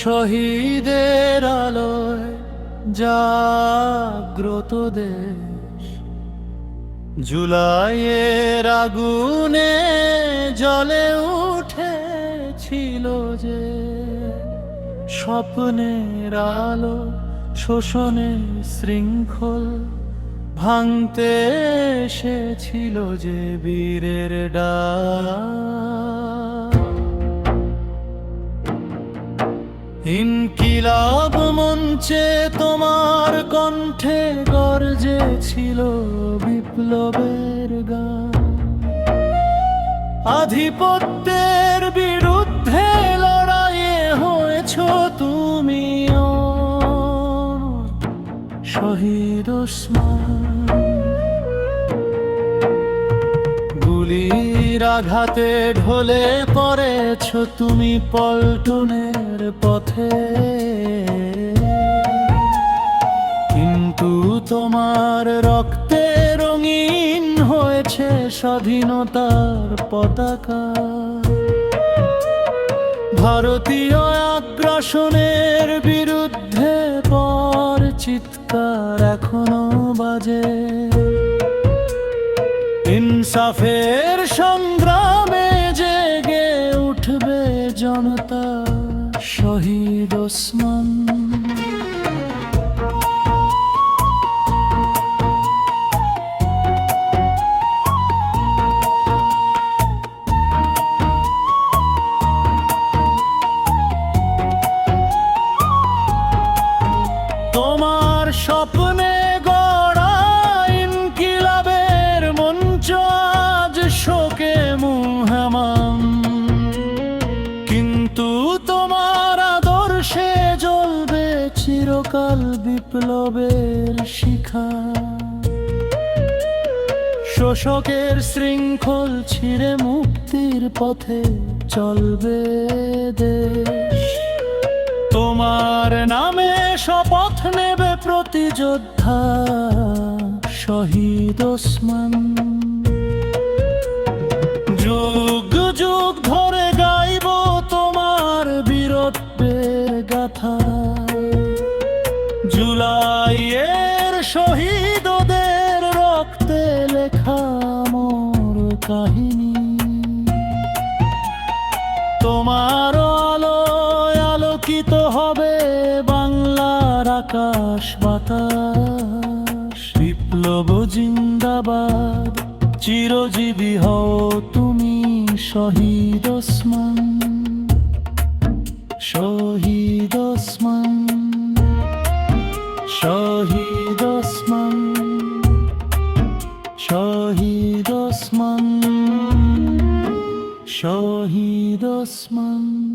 শহীদের আলোয় জাগ্রত দেয় জুলাইয়ের আগুনে জ্বলে উঠেছিল যে স্বপ্নের আলো শোষণের শৃঙ্খল ভাঙতে এসেছিল যে বীরের ডাক। ইনকিলাব মঞ্চে তোমার কণ্ঠে গর্জে ছিল বিপ্লবের গান। আধিপত্যের বিরুদ্ধে লড়াইয়ে হয়েছ তুমি শহীদ গুলির আঘাতে ঢলে পড়েছ তুমি পল্টনের পথে। স্বাধীনতার পতাকা। ভারতীয় আগ্রাসনের বিরুদ্ধে পর চিৎকার এখনও বাজে। ইনসাফের সংগ্রামে জেগে উঠবে জনতা শহীদ ওসমান। চিরকাল বিপ্লবের শিখা। শোষকের শৃঙ্খল ছিঁড়ে মুক্তির পথে চলবে দেশ। তোমার নামে শপথ নেবে প্রতিযোদ্ধা শহীদ ওসমান। জুলাইয়ের শহীদদের রক্তে লেখা মোর কাহিনী। তোমার আলোয় আলোকিত হবে বাংলার আকাশ বাতাস। বিপ্লব জিন্দাবাদ, চিরজীবী হও তুমি শহীদ ওসমান। শহীদ ওসমান। শহীদ ওসমান শহীদ ওসমান।